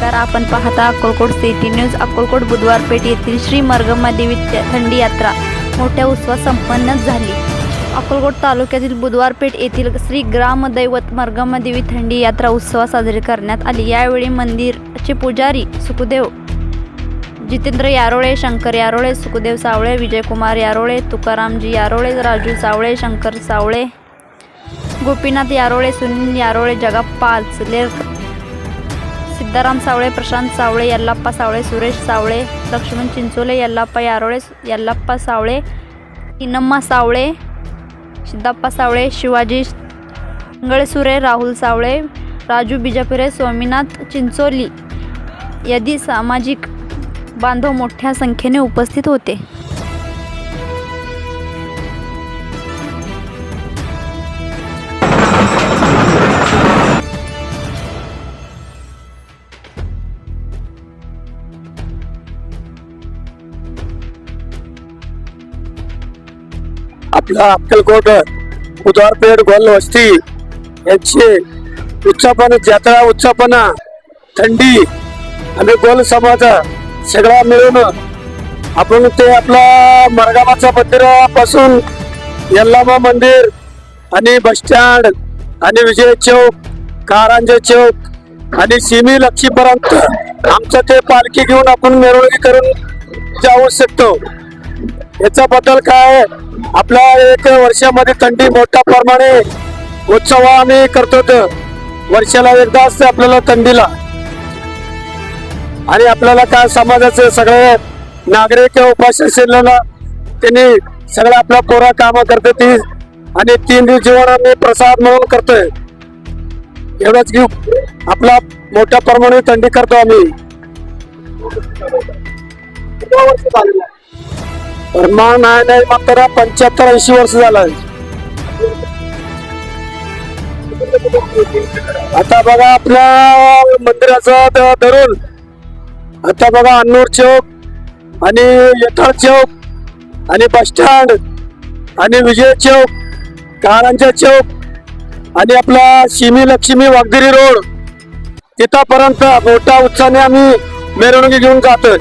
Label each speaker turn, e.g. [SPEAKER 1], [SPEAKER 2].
[SPEAKER 1] नमस्कार. आपण पाहता अक्कलकोट सिटी न्यूज. अक्कलकोट बुधवार पेठ येथील श्री मरगम्मा देवी थंडी यात्रा. मोठ्या उत्सवात संपन्न झाली. अक्कलकोट तालुक्यातील बुधवार पेठ येथील श्री ग्रामदैवत मरगम्मा देवी थंडी यात्रा उत्सव साजरी करण्यात आली. यावेळी मंदिरचे पुजारी सुखदेव जितेंद्र यारोळे शंकर यारोळे सुखदेव सावळे विजयकुमार यारोळे तुकारामजी यारोळे राजू सावळे शंकर सावळे गोपीनाथ यारोळे सुनील यारोळे जगाप्पा आचलेर सिद्धाराम सावळे प्रशांत सावळे यल्लाप्पा सावळे सुरेश सावळे लक्ष्मण चिंचोले यल्लाप्पा यारोळे यल्लाप्पा सावळे इनम्मा सावळे सिद्धाप्पा सावळे शिवाजी मंगळसुरे राहुल सावळे राजू बिजापुरे स्वामीनाथ चिंचोली यादी सामाजिक बांधव मोठ्या संख्येने उपस्थित होते.
[SPEAKER 2] आपला अक्कलकोट उदारपेठ गोल वस्ती यांची उत्सापन जत्रा उत्सापना थंडी आणि गोल समाज सगळा मिळून आपण ते आपला मरगामाचा मंदिरापासून यल्लामा मंदिर आणि बसस्टँड आणि विजय चौक कारांजे चौक आणि सिमी लक्षीपर्यंत आमचं ते पालखी घेऊन आपण मिरवणुकी करून जाऊ शकतो. याचा बदल काय आपल्या एक वर्षामध्ये थंडी मोठ्या प्रमाणे उत्सव आम्ही करतो तर वर्षाला एकदा असते आपल्याला थंडीला. आणि आपल्याला काय समाजाचे सगळे नागरिक उपासना त्यांनी सगळं आपल्या पोरा काम करते ती. आणि तीन दिवस जेवण आम्ही प्रसाद म्हणून करतोय. एवढंच घेऊ. आपला मोठ्या प्रमाणे थंडी करतो आम्ही. मग नाही नाही मात्र पंच्याहत्तर ऐंशी वर्ष झालं आता बघा आपल्या मंदिराचं धरून. आता बघा अन्नूर चौक आणि यथाळ चौक आणि बस स्टँड आणि विजय चौक कारंजा चौक आणि आपला शिमी लक्ष्मी वागदिरी रोड. तिथपर्यंत मोठ्या उत्साहाने आम्ही मिरवणुकी घेऊन जातोय.